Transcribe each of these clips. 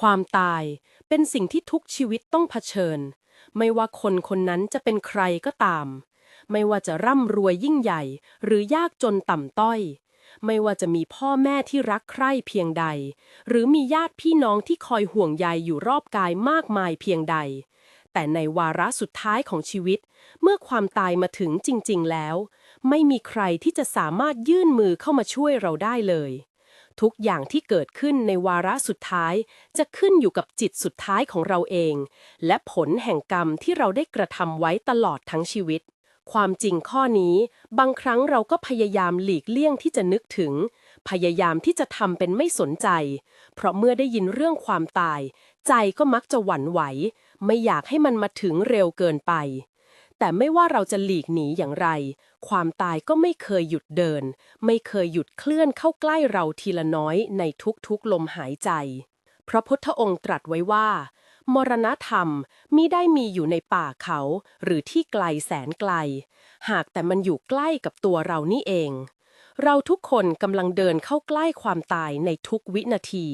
ความตาย เป็นสิ่งที่ทุกชีวิตต้องเผชิญ ไม่ว่าคนคนนั้นจะเป็นใครก็ตาม ไม่ว่าจะร่ำรวยยิ่งใหญ่ หรือยากจนต่ำต้อย ไม่ว่าจะมีพ่อแม่ที่รักใคร่เพียงใด หรือมีญาติพี่น้องที่คอยห่วงใยอยู่รอบกายมากมายเพียงใด แต่ในวาระสุดท้ายของชีวิต เมื่อความตายมาถึงจริง ๆ แล้ว ไม่มีใครที่จะสามารถยื่นมือเข้ามาช่วยเราได้เลย ทุกอย่างที่เกิดขึ้นในวาระสุดท้าย จะขึ้นอยู่กับจิตสุดท้ายของเราเอง และผลแห่งกรรมที่เราได้กระทำไว้ตลอดทั้งชีวิต ความจริงข้อนี้ บางครั้งเราก็พยายามหลีกเลี่ยงที่จะนึกถึง พยายามที่จะทำเป็นไม่สนใจ เพราะเมื่อได้ยินเรื่องความตาย ใจก็มักจะหวั่นไหว ไม่อยากให้มันมาถึงเร็วเกินไป แต่ไม่ว่าเราจะหลีกหนีอย่างไร ความตายก็ไม่เคยหยุดเดิน ไม่เคยหยุดเคลื่อนเข้าใกล้เราทีละน้อยในทุกๆลมหายใจ พระพุทธองค์ตรัสไว้ว่า มรณธรรมมิได้มีอยู่ในป่าเขาหรือที่ไกลแสนไกล หากแต่มันอยู่ใกล้กับตัวเรานี่เอง เราทุกคนกำลังเดินเข้าใกล้ความตายในทุกวินาที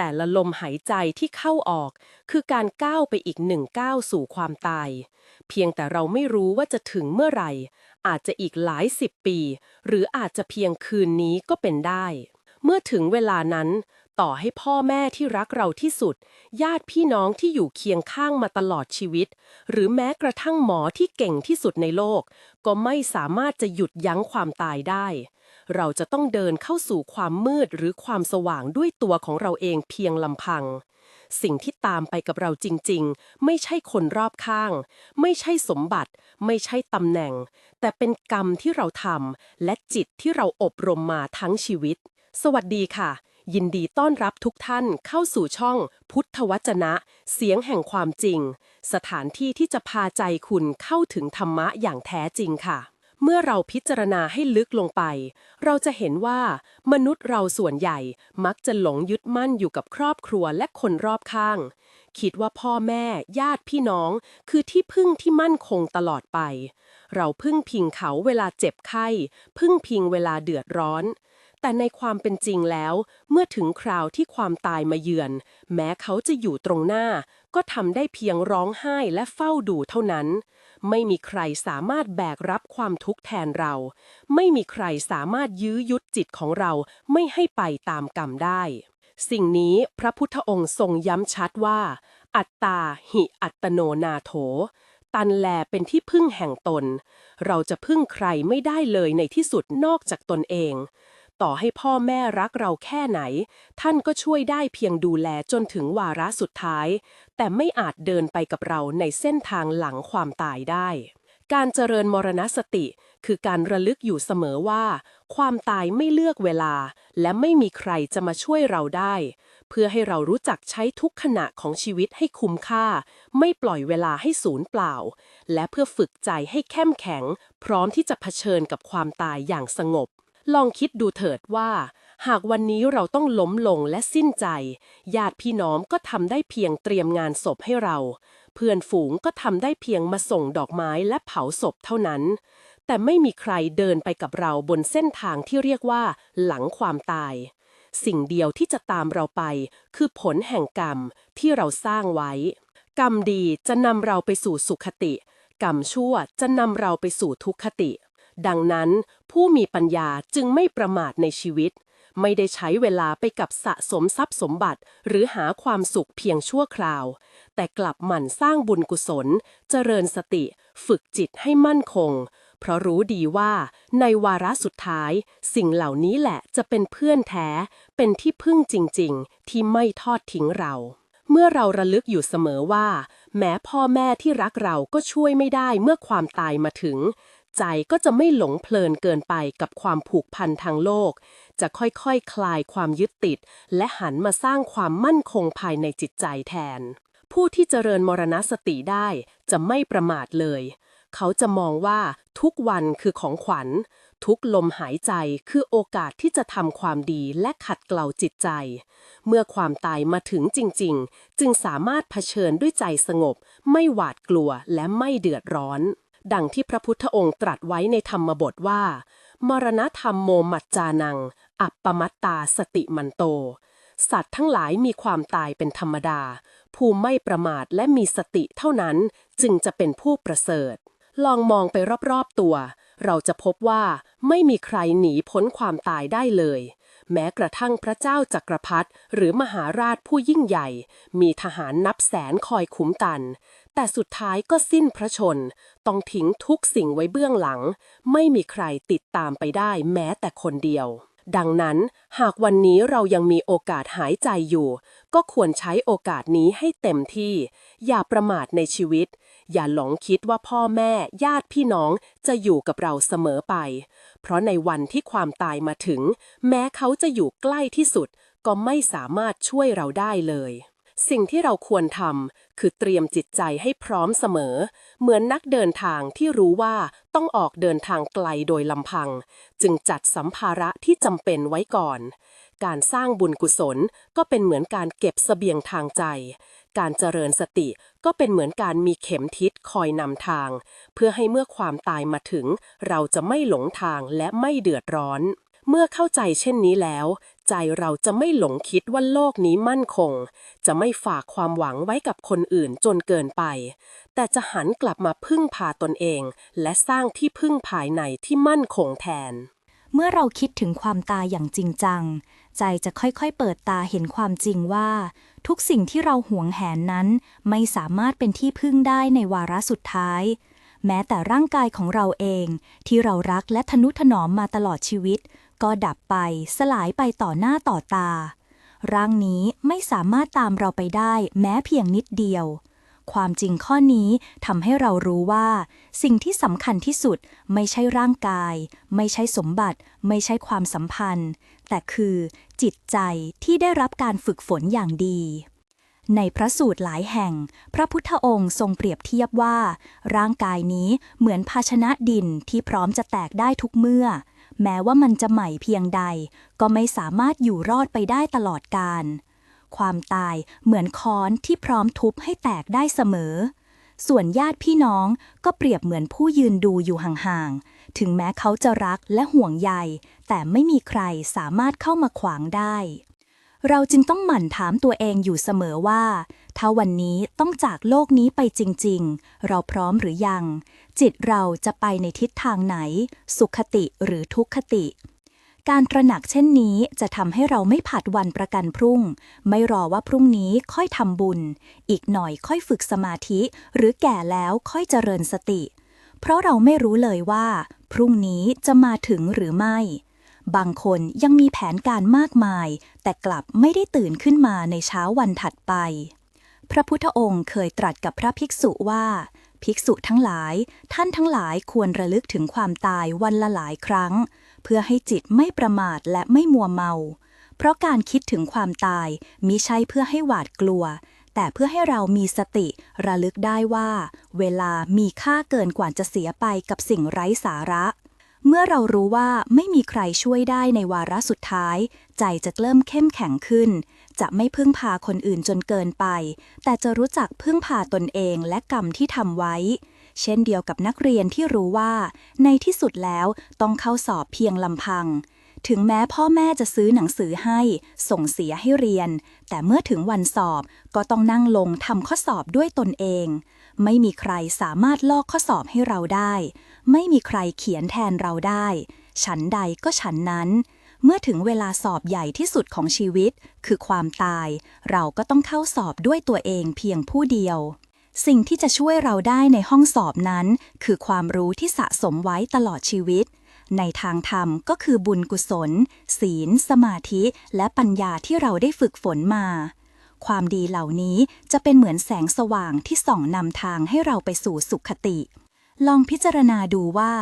แต่ละลมหายใจที่เข้าออก คือการก้าวไปอีกหนึ่งก้าวสู่ความตาย เพียงแต่เราไม่รู้ว่าจะถึงเมื่อไหร่ อาจจะอีกหลายสิบปี หรืออาจจะเพียงคืนนี้ก็เป็นได้ เมื่อถึงเวลานั้นต่อให้พ่อแม่ที่รักเราที่สุด ญาติพี่น้องที่อยู่เคียงข้างมาตลอดชีวิต หรือแม้กระทั่งหมอที่เก่งที่สุดในโลก ก็ไม่สามารถจะหยุดยั้งความตายได้ เราจะต้องเดินเข้าสู่ความมืดหรือความสว่างด้วยตัวของเราเองเพียงลำพัง สิ่งที่ตามไปกับเราจริงๆ ไม่ใช่คนรอบข้าง ไม่ใช่สมบัติ ไม่ใช่ตำแหน่ง แต่เป็นกรรมที่เราทำและจิตที่เราอบรมมาทั้งชีวิต สวัสดีค่ะยินดีต้อนรับทุกท่านเข้าสู่ช่อง พุทธวจนะ เสียงแห่งความจริง สถานที่ที่จะพาใจคุณเข้าถึงธรรมะอย่างแท้จริงค่ะ เมื่อเราพิจารณาให้ลึกลงไป เราจะเห็นว่า มนุษย์เราส่วนใหญ่มักจะหลงยึดมั่นอยู่กับครอบครัวและคนรอบข้าง คิดว่าพ่อแม่ ญาติพี่น้อง คือที่พึ่งที่มั่นคงตลอดไป เราพึ่งพิงเขาเวลาเจ็บไข้ พึ่งพิงเวลาเดือดร้อน แต่ในความเป็นจริงแล้ว เมื่อถึงคราวที่ความตายมาเยือน แม้เขาจะอยู่ตรงหน้า ก็ทำได้เพียงร้องไห้และเฝ้าดูเท่านั้น ไม่มีใครสามารถแบกรับความทุกข์แทนเรา ไม่มีใครสามารถยื้อยุดจิตของเราไม่ให้ไปตามกรรมได้ สิ่งนี้พระพุทธองค์ทรงย้ำชัดว่า อัตตาหิอัตโนนาโถตันแลเป็นที่พึ่งแห่งตน เราจะพึ่งใครไม่ได้เลยในที่สุดนอกจากตนเอง ต่อให้พ่อแม่รักเราแค่ไหน ท่านก็ช่วยได้เพียงดูแลจนถึงวาระสุดท้าย แต่ไม่อาจเดินไปกับเราในเส้นทางหลังความตายได้ การเจริญมรณสติ คือการระลึกอยู่เสมอว่า ความตายไม่เลือกเวลา และไม่มีใครจะมาช่วยเราได้ เพื่อให้เรารู้จักใช้ทุกขณะของชีวิตให้คุ้มค่า ไม่ปล่อยเวลาให้สูญเปล่า และเพื่อฝึกใจให้เข้มแข็ง พร้อมที่จะเผชิญกับความตายอย่างสงบ ลองคิดดูเถิดว่า หากวันนี้เราต้องล้มลงและสิ้นใจ ญาติพี่น้องก็ทำได้เพียงเตรียมงานศพให้เรา เพื่อนฝูงก็ทำได้เพียงมาส่งดอกไม้และเผาศพเท่านั้น แต่ไม่มีใครเดินไปกับเราบนเส้นทางที่เรียกว่า หลังความตาย สิ่งเดียวที่จะตามเราไป คือผลแห่งกรรมที่เราสร้างไว้ กรรมดีจะนำเราไปสู่สุขติ กรรมชั่วจะนำเราไปสู่ทุกขติ ดังนั้นผู้มีปัญญาจึงไม่ประมาทในชีวิต ไม่ได้ใช้เวลาไปกับสะสมทรัพย์สมบัติ หรือหาความสุขเพียงชั่วคราว แต่กลับหมั่นสร้างบุญกุศล เจริญสติ ฝึกจิตให้มั่นคง เพราะรู้ดีว่าในวาระสุดท้าย สิ่งเหล่านี้แหละจะเป็นเพื่อนแท้ เป็นที่พึ่งจริง ๆ ที่ไม่ทอดทิ้งเราเมื่อเราระลึกอยู่เสมอว่า แม้พ่อแม่ที่รักเราก็ช่วยไม่ได้เมื่อความตายมาถึง ใจก็จะไม่หลงเพลินเกินไปกับความผูกพันทางโลก จะค่อยๆคคลายความยึดติด และหันมาสร้างความมั่นคงภายในจิตใจแทน ผู้ที่เจริญมรณสติได้จะไม่ประมาทเลย เขาจะมองว่าทุกวันคือของขวัญ ทุกลมหายใจคือโอกาสที่จะทำความดีและขัดเกลาจิตใจ เมื่อความตายมาถึงจริง ๆ จึงสามารถเผชิญด้วยใจสงบ ไม่หวาดกลัวและไม่เดือดร้อน ดังที่พระพุทธองค์ตรัสไว้ในธรรมบทว่า มรณธรรมโมมัจจานัง อัปปมัตตาสติมันโต สัตว์ทั้งหลายมีความตายเป็นธรรมดา ผู้ไม่ประมาทและมีสติเท่านั้นจึงจะเป็นผู้ประเสริฐ ลองมองไปรอบๆตัว เราจะพบว่าไม่มีใครหนีพ้นความตายได้เลยแม้กระทั่งพระเจ้าจักรพรรดิหรือมหาราชผู้ยิ่งใหญ่ มีทหารนับแสนคอยคุ้มกัน แต่สุดท้ายก็สิ้นพระชน ต้องทิ้งทุกสิ่งไว้เบื้องหลัง ไม่มีใครติดตามไปได้แม้แต่คนเดียว ดังนั้นหากวันนี้เรายังมีโอกาสหายใจอยู่ ก็ควรใช้โอกาสนี้ให้เต็มที่ อย่าประมาทในชีวิต อย่าหลงคิดว่าพ่อแม่ญาติพี่น้องจะอยู่กับเราเสมอไป เพราะในวันที่ความตายมาถึง แม้เขาจะอยู่ใกล้ที่สุด ก็ไม่สามารถช่วยเราได้เลย สิ่งที่เราควรทำคือเตรียมจิตใจให้พร้อมเสมอ เหมือนนักเดินทางที่รู้ว่าต้องออกเดินทางไกลโดยลำพัง จึงจัดสัมภาระที่จำเป็นไว้ก่อน การสร้างบุญกุศลก็เป็นเหมือนการเก็บเสบียงทางใจ การเจริญสติก็เป็นเหมือนการมีเข็มทิศคอยนำทาง เพื่อให้เมื่อความตายมาถึง เราจะไม่หลงทางและไม่เดือดร้อน เมื่อเข้าใจเช่นนี้แล้ว ใจเราจะไม่หลงคิดว่าโลกนี้มั่นคง จะไม่ฝากความหวังไว้กับคนอื่นจนเกินไป แต่จะหันกลับมาพึ่งพาตนเอง และสร้างที่พึ่งภายในที่มั่นคงแทน เมื่อเราคิดถึงความตายอย่างจริงจัง ใจจะค่อยๆเปิดตาเห็นความจริงว่า ทุกสิ่งที่เราหวงแหนนั้น ไม่สามารถเป็นที่พึ่งได้ในวาระสุดท้ายแม้แต่ร่างกายของเราเอง ที่เรารักและทนุถนอมมาตลอดชีวิต ก็ดับไปสลายไปต่อหน้าต่อตา ร่างนี้ไม่สามารถตามเราไปได้แม้เพียงนิดเดียว ความจริงข้อนี้ทำให้เรารู้ว่า สิ่งที่สำคัญที่สุดไม่ใช่ร่างกาย ไม่ใช่สมบัติ ไม่ใช่ความสัมพันธ์ แต่คือจิตใจที่ได้รับการฝึกฝนอย่างดีในพระสูตรหลายแห่ง พระพุทธองค์ทรงเปรียบเทียบว่า ร่างกายนี้เหมือนภาชนะดินที่พร้อมจะแตกได้ทุกเมื่อ แม้ว่ามันจะใหม่เพียงใด ก็ไม่สามารถอยู่รอดไปได้ตลอดการ ความตายเหมือนค้อนที่พร้อมทุบให้แตกได้เสมอ ส่วนญาติพี่น้องก็เปรียบเหมือนผู้ยืนดูอยู่ห่างๆ ถึงแม้เขาจะรักและห่วงใย แต่ไม่มีใครสามารถเข้ามาขวางได้ เราจึงต้องหมั่นถามตัวเองอยู่เสมอว่า ถ้าวันนี้ต้องจากโลกนี้ไปจริง ๆ เราพร้อมหรือยัง จิตเราจะไปในทิศทางไหน สุขติหรือทุกขติ การตระหนักเช่นนี้จะทำให้เราไม่ผัดวันประกันพรุ่ง ไม่รอว่าพรุ่งนี้ค่อยทำบุญ อีกหน่อยค่อยฝึกสมาธิ หรือแก่แล้วค่อยเจริญสติ เพราะเราไม่รู้เลยว่า พรุ่งนี้จะมาถึงหรือไม่ บางคนยังมีแผนการมากมาย แต่กลับไม่ได้ตื่นขึ้นมาในเช้าวันถัดไป พระพุทธองค์เคยตรัสกับพระภิกษุว่า ภิกษุทั้งหลาย ท่านทั้งหลายควรระลึกถึงความตายวันละหลายครั้ง เพื่อให้จิตไม่ประมาทและไม่มัวเมา เพราะการคิดถึงความตายมิใช่เพื่อให้หวาดกลัว แต่เพื่อให้เรามีสติระลึกได้ว่า เวลามีค่าเกินกว่าจะเสียไปกับสิ่งไร้สาระ เมื่อเรารู้ว่าไม่มีใครช่วยได้ในวาระสุดท้าย ใจจะเริ่มเข้มแข็งขึ้น จะไม่พึ่งพาคนอื่นจนเกินไป แต่จะรู้จักพึ่งพาตนเองและกรรมที่ทำไว้ เช่นเดียวกับนักเรียนที่รู้ว่า ในที่สุดแล้วต้องเข้าสอบเพียงลำพัง ถึงแม้พ่อแม่จะซื้อหนังสือให้ ส่งเสียให้เรียน แต่เมื่อถึงวันสอบก็ต้องนั่งลงทำข้อสอบด้วยตนเอง ไม่มีใครสามารถลอกข้อสอบให้เราได้ ไม่มีใครเขียนแทนเราได้ ฉันใดก็ฉันนั้น เมื่อถึงเวลาสอบใหญ่ที่สุดของชีวิต คือความตาย เราก็ต้องเข้าสอบด้วยตัวเองเพียงผู้เดียว สิ่งที่จะช่วยเราได้ในห้องสอบนั้น คือความรู้ที่สะสมไว้ตลอดชีวิต ในทางธรรมก็คือบุญกุศล ศีล สมาธิ และปัญญาที่เราได้ฝึกฝนมาความดีเหล่านี้จะเป็นเหมือนแสงสว่างที่ส่องนำทางให้เราไปสู่สุขติ ลองพิจารณาดูว่า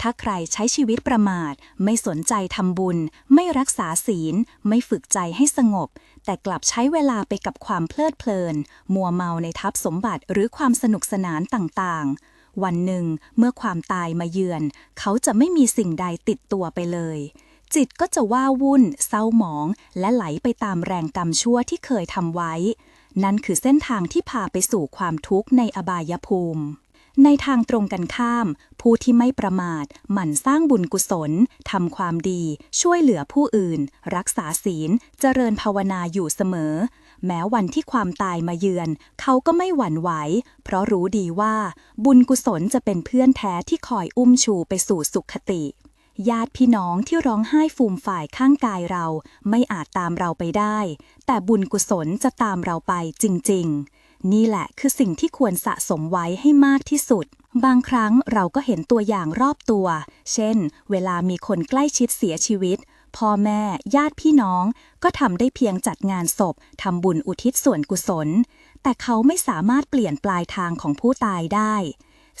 ถ้าใครใช้ชีวิตประมาท ไม่สนใจทำบุญ ไม่รักษาศีล ไม่ฝึกใจให้สงบ แต่กลับใช้เวลาไปกับความเพลิดเพลิน มัวเมาในทับสมบัติหรือความสนุกสนานต่างๆ วันหนึ่ง เมื่อความตายมาเยือน เขาจะไม่มีสิ่งใดติดตัวไปเลย จิตก็จะว้าวุ่น เศร้าหมอง และไหลไปตามแรงกรรมชั่วที่เคยทำไว้ นั่นคือเส้นทางที่พาไปสู่ความทุกข์ในอบายภูมิ ในทางตรงกันข้าม ผู้ที่ไม่ประมาท หมั่นสร้างบุญกุศลทำความดี ช่วยเหลือผู้อื่น รักษาศีล เจริญภาวนาอยู่เสมอ แม้วันที่ความตายมาเยือน เขาก็ไม่หวั่นไหว เพราะรู้ดีว่า บุญกุศลจะเป็นเพื่อนแท้ที่คอยอุ้มชูไปสู่สุขติญาติพี่น้องที่ร้องไห้ฟูมฝ่ายข้างกายเรา ไม่อาจตามเราไปได้ แต่บุญกุศลจะตามเราไปจริง ๆ นี่แหละคือสิ่งที่ควรสะสมไว้ให้มากที่สุด บางครั้งเราก็เห็นตัวอย่างรอบตัว เช่น เวลามีคนใกล้ชิดเสียชีวิต พ่อแม่ ญาติพี่น้อง ก็ทำได้เพียงจัดงานศพทำบุญอุทิศส่วนกุศล แต่เขาไม่สามารถเปลี่ยนปลายทางของผู้ตายได้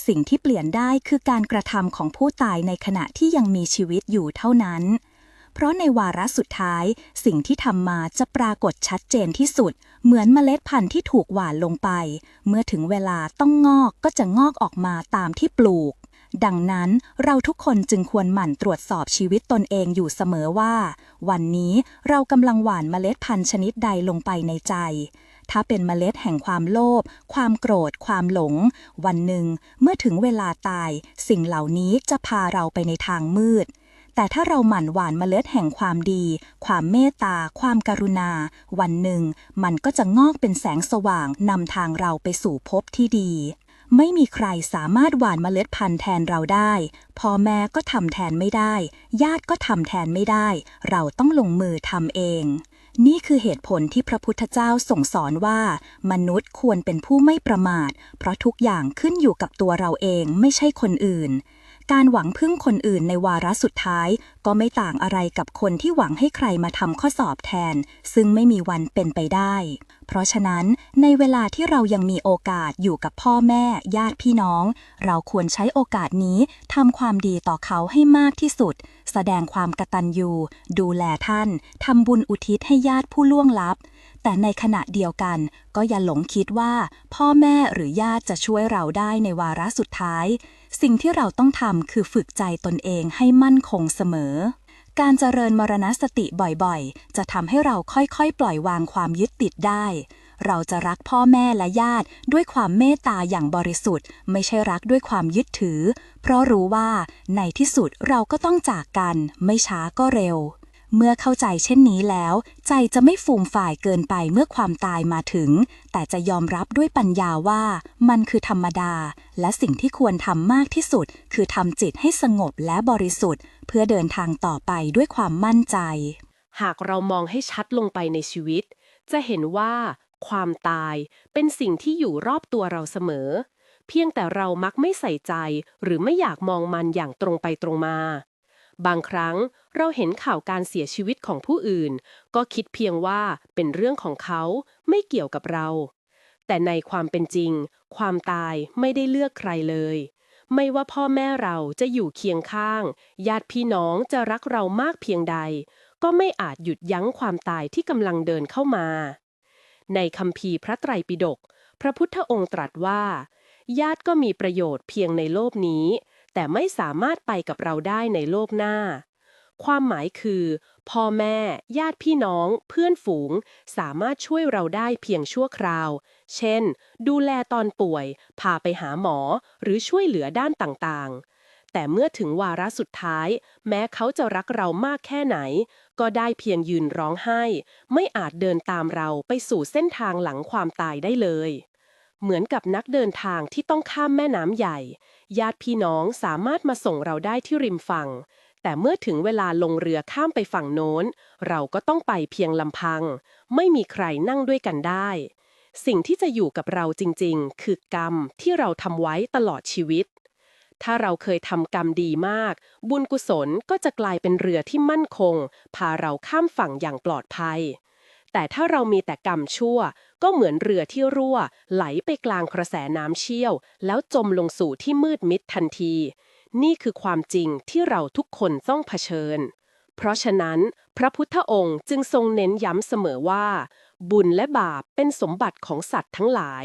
สิ่งที่เปลี่ยนได้คือการกระทำของผู้ตายในขณะที่ยังมีชีวิตอยู่เท่านั้น เพราะในวาระสุดท้าย สิ่งที่ทำมาจะปรากฏชัดเจนที่สุด เหมือนเมล็ดพันธุ์ที่ถูกหว่านลงไป เมื่อถึงเวลาต้องงอกก็จะงอกออกมาตามที่ปลูก ดังนั้นเราทุกคนจึงควรหมั่นตรวจสอบชีวิตตนเองอยู่เสมอว่า วันนี้เรากำลังหว่านเมล็ดพันธุ์ชนิดใดลงไปในใจถ้าเป็นเมล็ดแห่งความโลภ ความโกรธ ความหลง วันหนึ่ง เมื่อถึงเวลาตาย สิ่งเหล่านี้จะพาเราไปในทางมืด แต่ถ้าเราหมั่นหวานเมล็ดแห่งความดี ความเมตตา ความกรุณา วันหนึ่ง มันก็จะงอกเป็นแสงสว่างนำทางเราไปสู่ภพที่ดี ไม่มีใครสามารถหว่านเมล็ดพันธุ์แทนเราได้ พ่อแม่ก็ทำแทนไม่ได้ ญาติก็ทำแทนไม่ได้ เราต้องลงมือทำเองนี่คือเหตุผลที่พระพุทธเจ้าส่งสอนว่า มนุษย์ควรเป็นผู้ไม่ประมาท เพราะทุกอย่างขึ้นอยู่กับตัวเราเองไม่ใช่คนอื่น การหวังพึ่งคนอื่นในวาระสุดท้าย ก็ไม่ต่างอะไรกับคนที่หวังให้ใครมาทำข้อสอบแทน ซึ่งไม่มีวันเป็นไปได้ เพราะฉะนั้น ในเวลาที่เรายังมีโอกาสอยู่กับพ่อแม่ ญาติพี่น้อง เราควรใช้โอกาสนี้ทำความดีต่อเขาให้มากที่สุด แสดงความกตัญญู ดูแลท่านทำบุญอุทิศให้ญาติผู้ล่วงลับแต่ในขณะเดียวกันก็อย่าหลงคิดว่า พ่อแม่หรือญาติจะช่วยเราได้ในวาระสุดท้าย สิ่งที่เราต้องทำคือฝึกใจตนเองให้มั่นคงเสมอ การเจริญมรณสติบ่อยๆ จะทำให้เราค่อยๆ ปล่อยวางความยึดติดได้ เราจะรักพ่อแม่และญาติด้วยความเมตตาอย่างบริสุทธิ์ ไม่ใช่รักด้วยความยึดถือ เพราะรู้ว่าในที่สุดเราก็ต้องจากกัน ไม่ช้าก็เร็ว เมื่อเข้าใจเช่นนี้แล้ว ใจจะไม่ฟูมฝ่ายเกินไปเมื่อความตายมาถึง แต่จะยอมรับด้วยปัญญาว่า มันคือธรรมดา และสิ่งที่ควรทำมากที่สุด คือทำจิตให้สงบและบริสุทธิ์ เพื่อเดินทางต่อไปด้วยความมั่นใจ หากเรามองให้ชัดลงไปในชีวิต จะเห็นว่า ความตายเป็นสิ่งที่อยู่รอบตัวเราเสมอ เพียงแต่เรามักไม่ใส่ใจ หรือไม่อยากมองมันอย่างตรงไปตรงมา บางครั้งเราเห็นข่าวการเสียชีวิตของผู้อื่น ก็คิดเพียงว่าเป็นเรื่องของเขาไม่เกี่ยวกับเรา แต่ในความเป็นจริง ความตายไม่ได้เลือกใครเลย ไม่ว่าพ่อแม่เราจะอยู่เคียงข้าง ญาติพี่น้องจะรักเรามากเพียงใด ก็ไม่อาจหยุดยั้งความตายที่กำลังเดินเข้ามา ในคัมภีพระไตรปิฎกพระพุทธองค์ตรัสว่า ญาติก็มีประโยชน์เพียงในโลกนี้ แต่ไม่สามารถไปกับเราได้ในโลกหน้า ความหมายคือ พ่อแม่ ญาติพี่น้อง เพื่อนฝูง สามารถช่วยเราได้เพียงชั่วคราว เช่น ดูแลตอนป่วย พาไปหาหมอ หรือช่วยเหลือด้านต่างๆแต่เมื่อถึงวาระสุดท้าย แม้เขาจะรักเรามากแค่ไหน ก็ได้เพียงยืนร้องไห้ ไม่อาจเดินตามเราไปสู่เส้นทางหลังความตายได้เลย เหมือนกับนักเดินทางที่ต้องข้ามแม่น้ำใหญ่ ญาติพี่น้องสามารถมาส่งเราได้ที่ริมฝั่ง แต่เมื่อถึงเวลาลงเรือข้ามไปฝั่งโน้น เราก็ต้องไปเพียงลำพัง ไม่มีใครนั่งด้วยกันได้ สิ่งที่จะอยู่กับเราจริงๆ คือกรรมที่เราทำไว้ตลอดชีวิต ถ้าเราเคยทำกรรมดีมาก บุญกุศลก็จะกลายเป็นเรือที่มั่นคง พาเราข้ามฝั่งอย่างปลอดภัย แต่ถ้าเรามีแต่กรรมชั่ว ก็เหมือนเรือที่รั่ว ไหลไปกลางกระแสน้ำเชี่ยว แล้วจมลงสู่ที่มืดมิดทันที นี่คือความจริงที่เราทุกคนต้องเผชิญ เพราะฉะนั้น พระพุทธองค์จึงทรงเน้นย้ำเสมอว่า บุญและบาปเป็นสมบัติของสัตว์ทั้งหลาย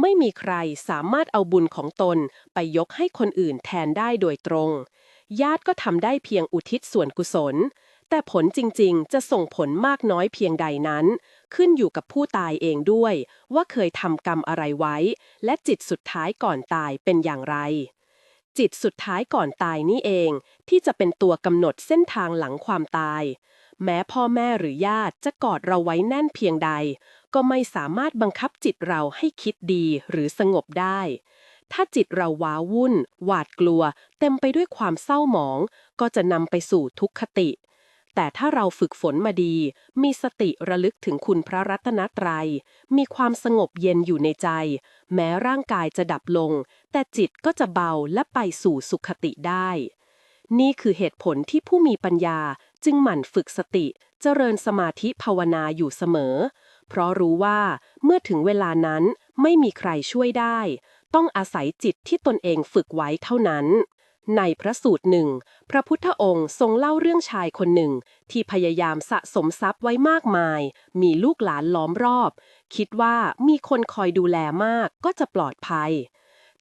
ไม่มีใครสามารถเอาบุญของตนไปยกให้คนอื่นแทนได้โดยตรง ญาติก็ทำได้เพียงอุทิศส่วนกุศล แต่ผลจริงๆ จะส่งผลมากน้อยเพียงใดนั้น ขึ้นอยู่กับผู้ตายเองด้วย ว่าเคยทำกรรมอะไรไว้ และจิตสุดท้ายก่อนตายเป็นอย่างไร จิตสุดท้ายก่อนตายนี่เอง ที่จะเป็นตัวกำหนดเส้นทางหลังความตาย แม้พ่อแม่หรือญาติจะกอดเราไว้แน่นเพียงใด ก็ไม่สามารถบังคับจิตเราให้คิดดีหรือสงบได้ถ้าจิตเราว้าวุ่น หวาดกลัว เต็มไปด้วยความเศร้าหมอง ก็จะนำไปสู่ทุกขติ แต่ถ้าเราฝึกฝนมาดี มีสติระลึกถึงคุณพระรัตนตรัย มีความสงบเย็นอยู่ในใจ แม้ร่างกายจะดับลง แต่จิตก็จะเบาและไปสู่สุขติได้ นี่คือเหตุผลที่ผู้มีปัญญาจึงหมั่นฝึกสติเจริญสมาธิภาวนาอยู่เสมอ เพราะรู้ว่าเมื่อถึงเวลานั้นไม่มีใครช่วยได้ ต้องอาศัยจิตที่ตนเองฝึกไว้เท่านั้น ในพระสูตรหนึ่ง พระพุทธองค์ทรงเล่าเรื่องชายคนหนึ่ง ที่พยายามสะสมทรัพย์ไว้มากมาย มีลูกหลานล้อมรอบ คิดว่ามีคนคอยดูแลมากก็จะปลอดภัย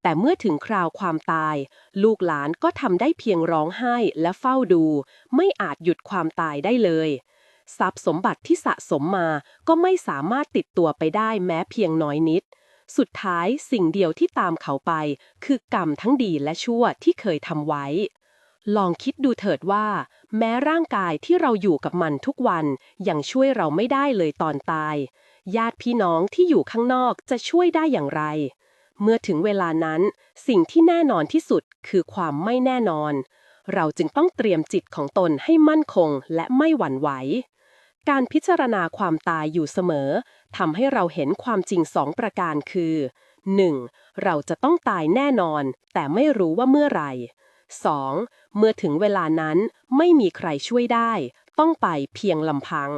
แต่เมื่อถึงคราวความตาย ลูกหลานก็ทำได้เพียงร้องไห้และเฝ้าดู ไม่อาจหยุดความตายได้เลย ทรัพย์สมบัติที่สะสมมาก็ไม่สามารถติดตัวไปได้แม้เพียงน้อยนิด สุดท้ายสิ่งเดียวที่ตามเขาไป คือกรรมทั้งดีและชั่วที่เคยทำไว้ ลองคิดดูเถิดว่า แม้ร่างกายที่เราอยู่กับมันทุกวัน ยังช่วยเราไม่ได้เลยตอนตาย ญาติพี่น้องที่อยู่ข้างนอกจะช่วยได้อย่างไร เมื่อถึงเวลานั้น สิ่งที่แน่นอนที่สุดคือความไม่แน่นอน เราจึงต้องเตรียมจิตของตนให้มั่นคงและไม่หวั่นไหว การพิจารณาความตายอยู่เสมอทำให้เราเห็นความจริงสองประการคือ 1. เราจะต้องตายแน่นอน แต่ไม่รู้ว่าเมื่อไหร่ 2. เมื่อถึงเวลานั้นไม่มีใครช่วยได้ ต้องไปเพียงลำพัง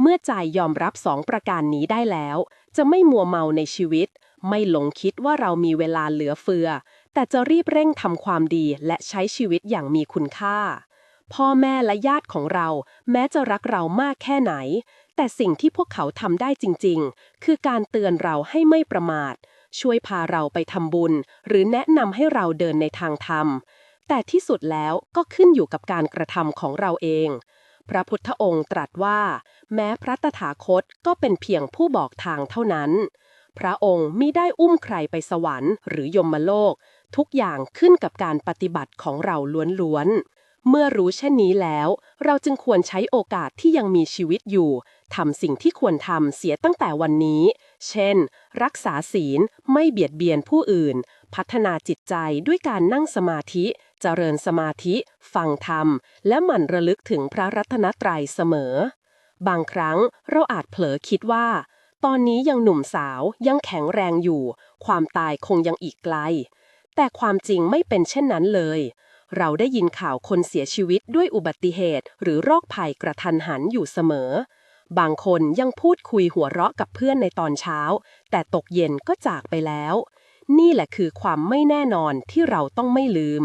เมื่อใจยอมรับสองประการนี้ได้แล้ว จะไม่มัวเมาในชีวิต ไม่หลงคิดว่าเรามีเวลาเหลือเฟือ แต่จะรีบเร่งทำความดีและใช้ชีวิตอย่างมีคุณค่า พ่อแม่และญาติของเรา แม้จะรักเรามากแค่ไหน แต่สิ่งที่พวกเขาทำได้จริง ๆ คือการเตือนเราให้ไม่ประมาท ช่วยพาเราไปทำบุญ หรือแนะนำให้เราเดินในทางธรรม แต่ที่สุดแล้วก็ขึ้นอยู่กับการกระทำของเราเอง พระพุทธองค์ตรัสว่า แม้พระตถาคตก็เป็นเพียงผู้บอกทางเท่านั้น พระองค์มิได้อุ้มใครไปสวรรค์ หรือยมโลก ทุกอย่างขึ้นกับการปฏิบัติของเราล้วนๆ เมื่อรู้เช่นนี้แล้ว เราจึงควรใช้โอกาสที่ยังมีชีวิตอยู่ทำสิ่งที่ควรทำเสียตั้งแต่วันนี้ เช่น รักษาศีล ไม่เบียดเบียนผู้อื่น พัฒนาจิตใจด้วยการนั่งสมาธิ เจริญสมาธิ ฟังธรรม และหมั่นระลึกถึงพระรัตนตรัยเสมอ บางครั้งเราอาจเผลอคิดว่า ตอนนี้ยังหนุ่มสาวยังแข็งแรงอยู่ ความตายคงยังอีกไกล แต่ความจริงไม่เป็นเช่นนั้นเลย เราได้ยินข่าวคนเสียชีวิตด้วยอุบัติเหตุ หรือโรคภัยกระทันหันอยู่เสมอ บางคนยังพูดคุยหัวเราะกับเพื่อนในตอนเช้า แต่ตกเย็นก็จากไปแล้ว นี่แหละคือความไม่แน่นอนที่เราต้องไม่ลืม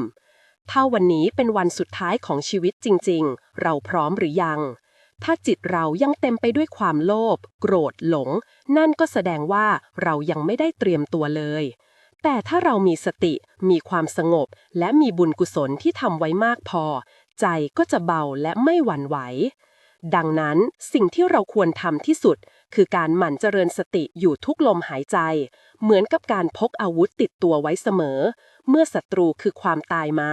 ถ้าวันนี้เป็นวันสุดท้ายของชีวิตจริง ๆ เราพร้อมหรือยัง ถ้าจิตเรายังเต็มไปด้วยความโลภ โกรธ หลง นั่นก็แสดงว่าเรายังไม่ได้เตรียมตัวเลย แต่ถ้าเรามีสติ มีความสงบ และมีบุญกุศลที่ทำไว้มากพอ ใจก็จะเบาและไม่หวั่นไหว ดังนั้นสิ่งที่เราควรทำที่สุด คือการหมั่นเจริญสติอยู่ทุกลมหายใจ เหมือนกับการพกอาวุธติดตัวไว้เสมอ เมื่อศัตรูคือความตายมา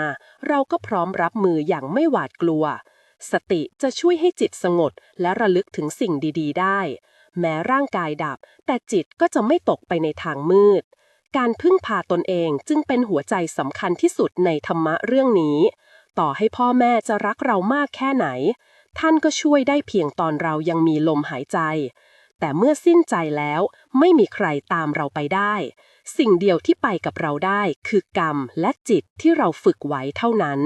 เราก็พร้อมรับมืออย่างไม่หวาดกลัว สติจะช่วยให้จิตสงบและระลึกถึงสิ่งดี ๆ ได้ แม้ร่างกายดับ แต่จิตก็จะไม่ตกไปในทางมืด การพึ่งพาตนเองจึงเป็นหัวใจสำคัญที่สุดในธรรมะเรื่องนี้ ต่อให้พ่อแม่จะรักเรามากแค่ไหน ท่านก็ช่วยได้เพียงตอนเรายังมีลมหายใจ แต่เมื่อสิ้นใจแล้วไม่มีใครตามเราไปได้ สิ่งเดียวที่ไปกับเราได้คือกรรมและจิตที่เราฝึกไว้เท่านั้น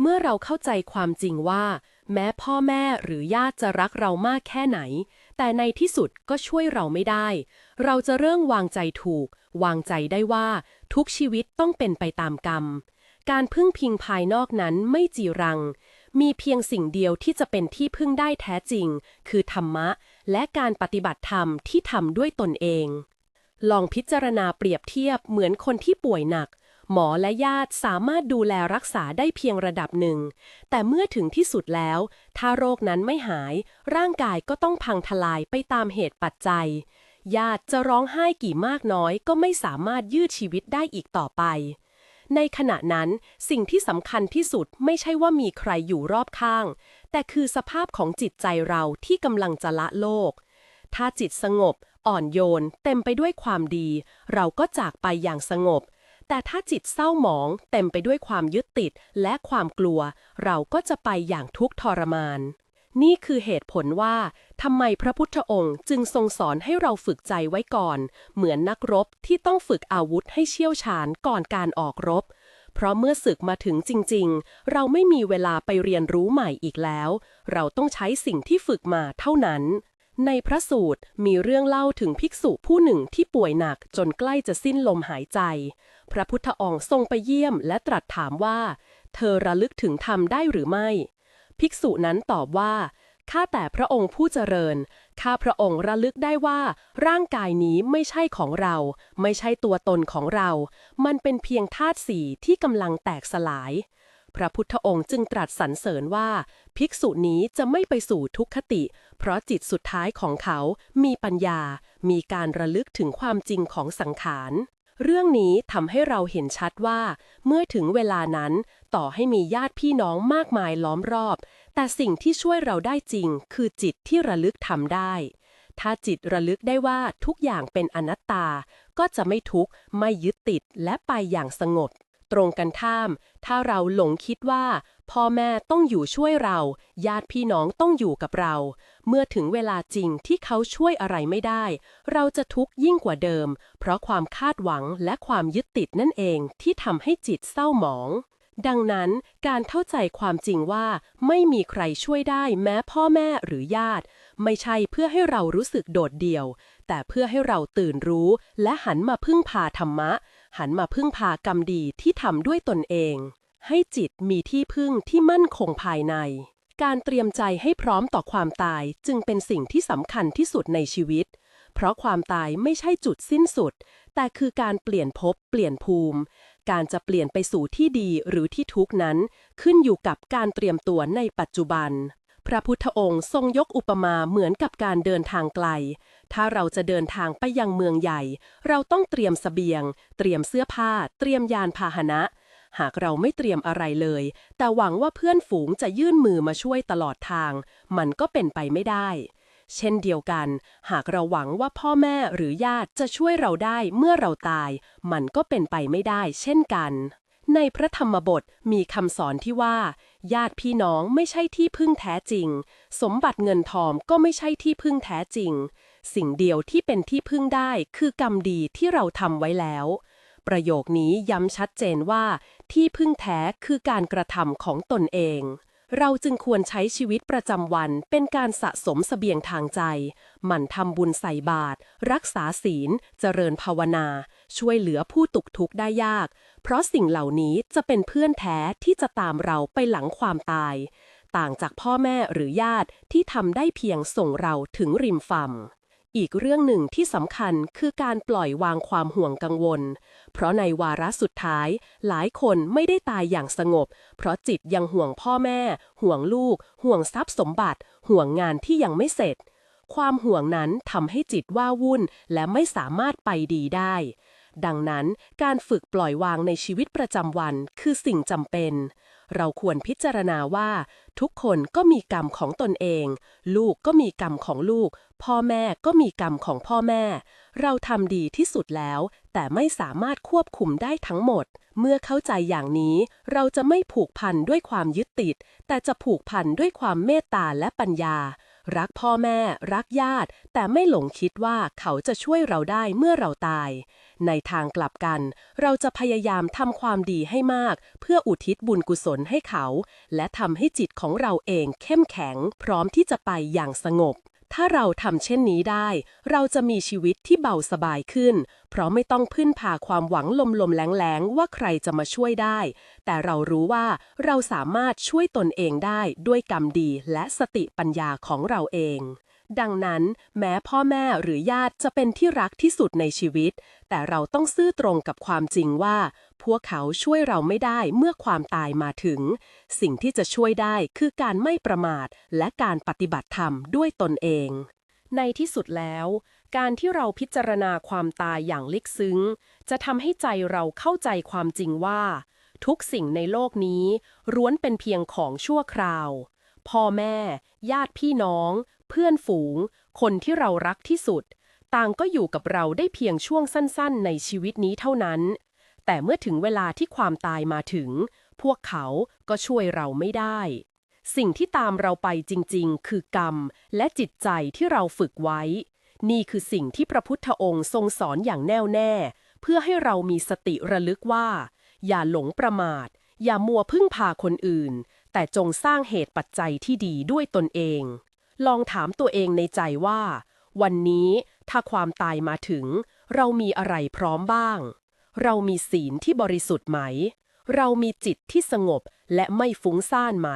เมื่อเราเข้าใจความจริงว่า แม้พ่อแม่หรือญาติจะรักเรามากแค่ไหน แต่ในที่สุดก็ช่วยเราไม่ได้ เราจะเริ่มวางใจถูก วางใจได้ว่า ทุกชีวิตต้องเป็นไปตามกรรม การพึ่งพิงภายนอกนั้นไม่จีรัง มีเพียงสิ่งเดียวที่จะเป็นที่พึ่งได้แท้จริง คือธรรมะ และการปฏิบัติธรรมที่ทำด้วยตนเอง ลองพิจารณาเปรียบเทียบเหมือนคนที่ป่วยหนัก หมอและญาติสามารถดูแลรักษาได้เพียงระดับหนึ่ง แต่เมื่อถึงที่สุดแล้ว ถ้าโรคนั้นไม่หาย ร่างกายก็ต้องพังทลายไปตามเหตุปัจจัย ญาติจะร้องไห้กี่มากน้อยก็ไม่สามารถยืดชีวิตได้อีกต่อไป ในขณะนั้นสิ่งที่สำคัญที่สุดไม่ใช่ว่ามีใครอยู่รอบข้าง แต่คือสภาพของจิตใจเราที่กำลังจะละโลก ถ้าจิตสงบ อ่อนโยน เต็มไปด้วยความดี เราก็จากไปอย่างสงบ แต่ถ้าจิตเศร้าหมองเต็มไปด้วยความยึดติดและความกลัว เราก็จะไปอย่างทุกข์ทรมาน นี่คือเหตุผลว่าทำไมพระพุทธองค์จึงทรงสอนให้เราฝึกใจไว้ก่อน เหมือนนักรบที่ต้องฝึกอาวุธให้เชี่ยวชาญก่อนการออกรบ เพราะเมื่อศึกมาถึงจริง ๆ เราไม่มีเวลาไปเรียนรู้ใหม่อีกแล้ว เราต้องใช้สิ่งที่ฝึกมาเท่านั้น ในพระสูตรมีเรื่องเล่าถึงภิกษุผู้หนึ่งที่ป่วยหนักจนใกล้จะสิ้นลมหายใจ พระพุทธองค์ทรงไปเยี่ยมและตรัสถามว่า เธอระลึกถึงธรรมได้หรือไม่ ภิกษุนั้นตอบว่า ข้าแต่พระองค์ผู้เจริญ ข้าพระองค์ระลึกได้ว่า ร่างกายนี้ไม่ใช่ของเรา ไม่ใช่ตัวตนของเรา มันเป็นเพียงธาตุสีที่กำลังแตกสลาย พระพุทธองค์จึงตรัสสรรเสริญว่า ภิกษุนี้จะไม่ไปสู่ทุกขติ เพราะจิตสุดท้ายของเขามีปัญญา มีการระลึกถึงความจริงของสังขารเรื่องนี้ทำให้เราเห็นชัดว่า เมื่อถึงเวลานั้นต่อให้มีญาติพี่น้องมากมายล้อมรอบ แต่สิ่งที่ช่วยเราได้จริง คือจิตที่ระลึกทำได้ ถ้าจิตระลึกได้ว่าทุกอย่างเป็นอนัตตา ก็จะไม่ทุกข์ไม่ยึดติดและไปอย่างสงบ ตรงกันข้าม ถ้าเราหลงคิดว่า พ่อแม่ต้องอยู่ช่วยเรา ญาติพี่น้องต้องอยู่กับเรา เมื่อถึงเวลาจริงที่เขาช่วยอะไรไม่ได้ เราจะทุกข์ยิ่งกว่าเดิม เพราะความคาดหวังและความยึดติดนั่นเองที่ทำให้จิตเศร้าหมองดังนั้นการเข้าใจความจริงว่าไม่มีใครช่วยได้แม้พ่อแม่หรือญาติ ไม่ใช่เพื่อให้เรารู้สึกโดดเดี่ยว แต่เพื่อให้เราตื่นรู้และหันมาพึ่งพาธรรมะ หันมาพึ่งพากรรมดีที่ทำด้วยตนเอง ให้จิตมีที่พึ่งที่มั่นคงภายใน การเตรียมใจให้พร้อมต่อความตายจึงเป็นสิ่งที่สำคัญที่สุดในชีวิต เพราะความตายไม่ใช่จุดสิ้นสุด แต่คือการเปลี่ยนภพเปลี่ยนภูมิ การจะเปลี่ยนไปสู่ที่ดีหรือที่ทุกข์นั้น ขึ้นอยู่กับการเตรียมตัวในปัจจุบันพระพุทธองค์ทรงยกอุปมาเหมือนกับการเดินทางไกล ถ้าเราจะเดินทางไปยังเมืองใหญ่ เราต้องเตรียมเสบียง เตรียมเสื้อผ้า เตรียมยานพาหนะ หากเราไม่เตรียมอะไรเลย แต่หวังว่าเพื่อนฝูงจะยื่นมือมาช่วยตลอดทาง มันก็เป็นไปไม่ได้ เช่นเดียวกัน หากเราหวังว่าพ่อแม่หรือญาติจะช่วยเราได้เมื่อเราตาย มันก็เป็นไปไม่ได้ เช่นกัน ในพระธรรมบทมีคำสอนที่ว่า ญาติพี่น้องไม่ใช่ที่พึ่งแท้จริง สมบัติเงินทองก็ไม่ใช่ที่พึ่งแท้จริง สิ่งเดียวที่เป็นที่พึ่งได้คือกรรมดีที่เราทำไว้แล้ว ประโยคนี้ย้ำชัดเจนว่า ที่พึ่งแท้คือการกระทำของตนเอง เราจึงควรใช้ชีวิตประจำวันเป็นการสะสมเสบียงทางใจ หมั่นทำบุญใส่บาตรรักษาศีล เจริญภาวนา ช่วยเหลือผู้ตกทุกข์ได้ยาก เพราะสิ่งเหล่านี้จะเป็นเพื่อนแท้ที่จะตามเราไปหลังความตาย ต่างจากพ่อแม่หรือญาติที่ทำได้เพียงส่งเราถึงริมฝั่ง อีกเรื่องหนึ่งที่สำคัญคือการปล่อยวางความห่วงกังวล เพราะในวาระสุดท้าย หลายคนไม่ได้ตายอย่างสงบ เพราะจิตยังห่วงพ่อแม่ ห่วงลูก ห่วงทรัพย์สมบัติ ห่วงงานที่ยังไม่เสร็จ ความห่วงนั้นทำให้จิตว้าวุ่น และไม่สามารถไปดีได้ ดังนั้นการฝึกปล่อยวางในชีวิตประจำวันคือสิ่งจำเป็น เราควรพิจารณาว่า ทุกคนก็มีกรรมของตนเอง ลูกก็มีกรรมของลูก พ่อแม่ก็มีกรรมของพ่อแม่ เราทำดีที่สุดแล้ว แต่ไม่สามารถควบคุมได้ทั้งหมด เมื่อเข้าใจอย่างนี้ เราจะไม่ผูกพันด้วยความยึดติด แต่จะผูกพันด้วยความเมตตาและปัญญา รักพ่อแม่ รักญาติ แต่ไม่หลงคิดว่าเขาจะช่วยเราได้เมื่อเราตาย ในทางกลับกัน เราจะพยายามทำความดีให้มาก เพื่ออุทิศบุญกุศลให้เขา และทำให้จิตของเราเองเข้มแข็ง พร้อมที่จะไปอย่างสงบ ถ้าเราทำเช่นนี้ได้ เราจะมีชีวิตที่เบาสบายขึ้น เพราะไม่ต้องพึ่งพาความหวังลมๆแล้งๆ ว่าใครจะมาช่วยได้ แต่เรารู้ว่าเราสามารถช่วยตนเองได้ด้วยกรรมดีและสติปัญญาของเราเอง ดังนั้นแม้พ่อแม่หรือญาติจะเป็นที่รักที่สุดในชีวิต แต่เราต้องซื่อตรงกับความจริงว่า พวกเขาช่วยเราไม่ได้เมื่อความตายมาถึง สิ่งที่จะช่วยได้คือการไม่ประมาทและการปฏิบัติธรรมด้วยตนเอง ในที่สุดแล้ว การที่เราพิจารณาความตายอย่างลึกซึ้ง จะทำให้ใจเราเข้าใจความจริงว่า ทุกสิ่งในโลกนี้ร้วนเป็นเพียงของชั่วคราวพ่อแม่ ญาติพี่น้อง เพื่อนฝูง คนที่เรารักที่สุด ต่างก็อยู่กับเราได้เพียงช่วงสั้นๆ ในชีวิตนี้เท่านั้น แต่เมื่อถึงเวลาที่ความตายมาถึง พวกเขาก็ช่วยเราไม่ได้ สิ่งที่ตามเราไปจริงๆ คือกรรมและจิตใจที่เราฝึกไว้ นี่คือสิ่งที่พระพุทธองค์ทรงสอนอย่างแน่วแน่ เพื่อให้เรามีสติระลึกว่า อย่าหลงประมาท อย่ามัวพึ่งพาคนอื่นแต่จงสร้างเหตุปัจจัยที่ดีด้วยตนเอง ลองถามตัวเองในใจว่า วันนี้ถ้าความตายมาถึง เรามีอะไรพร้อมบ้าง เรามีศีลที่บริสุทธิ์ไหม เรามีจิตที่สงบและไม่ฟุ้งซ่านไหม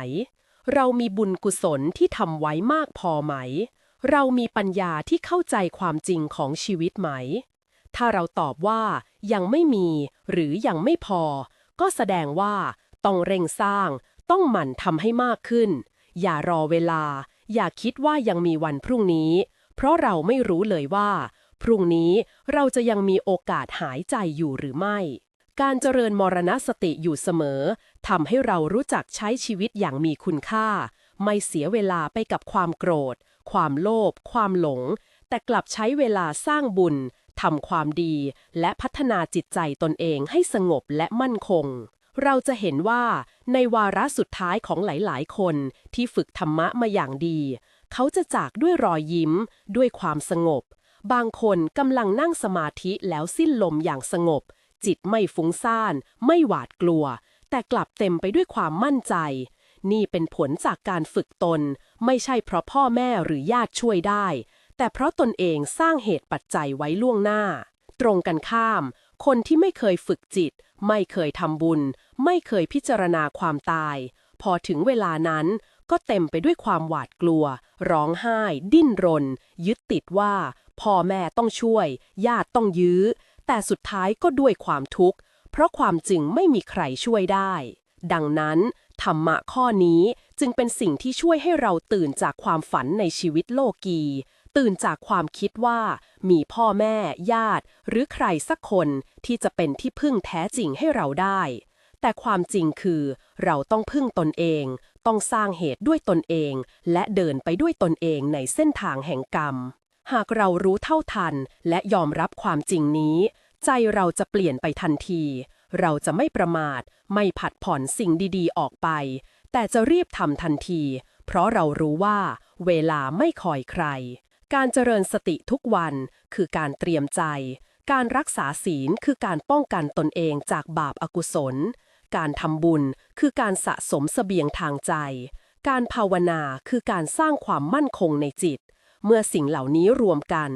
เรามีบุญกุศลที่ทำไว้มากพอไหม เรามีปัญญาที่เข้าใจความจริงของชีวิตไหม ถ้าเราตอบว่ายังไม่มีหรือยังไม่พอ ก็แสดงว่าต้องเร่งสร้าง ต้องหมั่นทำให้มากขึ้น อย่ารอเวลา อย่าคิดว่ายังมีวันพรุ่งนี้ เพราะเราไม่รู้เลยว่า พรุ่งนี้เราจะยังมีโอกาสหายใจอยู่หรือไม่ การเจริญมรณสติอยู่เสมอทำให้เรารู้จักใช้ชีวิตอย่างมีคุณค่า ไม่เสียเวลาไปกับความโกรธ ความโลภความหลง แต่กลับใช้เวลาสร้างบุญทำความดี และพัฒนาจิตใจตนเองให้สงบและมั่นคง เราจะเห็นว่าในวาระสุดท้ายของหลายๆ คนที่ฝึกธรรมะมาอย่างดี เขาจะจากด้วยรอยยิ้ม ด้วยความสงบ บางคนกำลังนั่งสมาธิแล้วสิ้นลมอย่างสงบ จิตไม่ฟุ้งซ่าน ไม่หวาดกลัว แต่กลับเต็มไปด้วยความมั่นใจ นี่เป็นผลจากการฝึกตน ไม่ใช่เพราะพ่อแม่หรือญาติช่วยได้ แต่เพราะตนเองสร้างเหตุปัจจัยไว้ล่วงหน้า ตรงกันข้าม คนที่ไม่เคยฝึกจิต ไม่เคยทำบุญ ไม่เคยพิจารณาความตาย พอถึงเวลานั้นก็เต็มไปด้วยความหวาดกลัว ร้องไห้ ดิ้นรน ยึดติดว่า พ่อแม่ต้องช่วย ญาติต้องยื้อ แต่สุดท้ายก็ด้วยความทุกข์ เพราะความจริงไม่มีใครช่วยได้ ดังนั้น ธรรมะข้อนี้จึงเป็นสิ่งที่ช่วยให้เราตื่นจากความฝันในชีวิตโลกี ตื่นจากความคิดว่ามีพ่อแม่ญาติ หรือใครสักคนที่จะเป็นที่พึ่งแท้จริงให้เราได้ แต่ความจริงคือ เราต้องพึ่งตนเอง ต้องสร้างเหตุด้วยตนเอง และเดินไปด้วยตนเองในเส้นทางแห่งกรรม หากเรารู้เท่าทันและยอมรับความจริงนี้ ใจเราจะเปลี่ยนไปทันที เราจะไม่ประมาท ไม่ผัดผ่อนสิ่งดีๆ ออกไป แต่จะรีบทำทันที เพราะเรารู้ว่าเวลาไม่คอยใคร การเจริญสติทุกวันคือการเตรียมใจ การรักษาศีลคือการป้องกันตนเองจากบาปอากุศล การทำบุญคือการสะสมเสบียงทางใจ การภาวนาคือการสร้างความมั่นคงในจิต เมื่อสิ่งเหล่านี้รวมกัน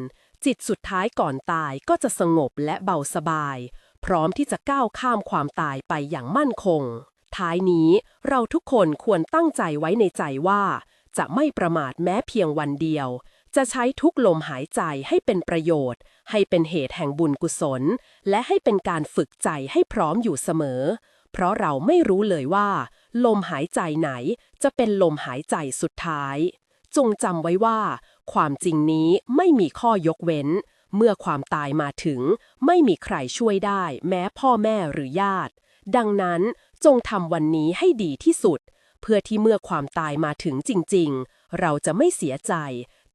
จิตสุดท้ายก่อนตายก็จะสงบและเบาสบาย พร้อมที่จะก้าวข้ามความตายไปอย่างมั่นคง ท้ายนี้เราทุกคนควรตั้งใจไว้ในใจว่า จะไม่ประมาทแม้เพียงวันเดียว จะใช้ทุกลมหายใจให้เป็นประโยชน์ ให้เป็นเหตุแห่งบุญกุศล และให้เป็นการฝึกใจให้พร้อมอยู่เสมอ เพราะเราไม่รู้เลยว่า ลมหายใจไหนจะเป็นลมหายใจสุดท้าย จงจำไว้ว่า ความจริงนี้ไม่มีข้อยกเว้น เมื่อความตายมาถึง ไม่มีใครช่วยได้ แม้พ่อแม่หรือญาติ ดังนั้นจงทำวันนี้ให้ดีที่สุด เพื่อที่เมื่อความตายมาถึงจริง ๆ เราจะไม่เสียใจ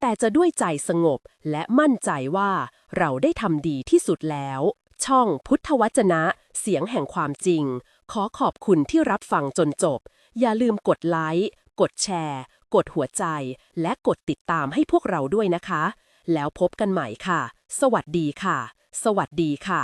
แต่จะด้วยใจสงบและมั่นใจว่าเราได้ทำดีที่สุดแล้ว ช่องพุทธวจนะ เสียงแห่งความจริง ขอขอบคุณที่รับฟังจนจบ อย่าลืมกดไลค์ กดแชร์ กดหัวใจ และกดติดตามให้พวกเราด้วยนะคะ แล้วพบกันใหม่ค่ะ สวัสดีค่ะ สวัสดีค่ะ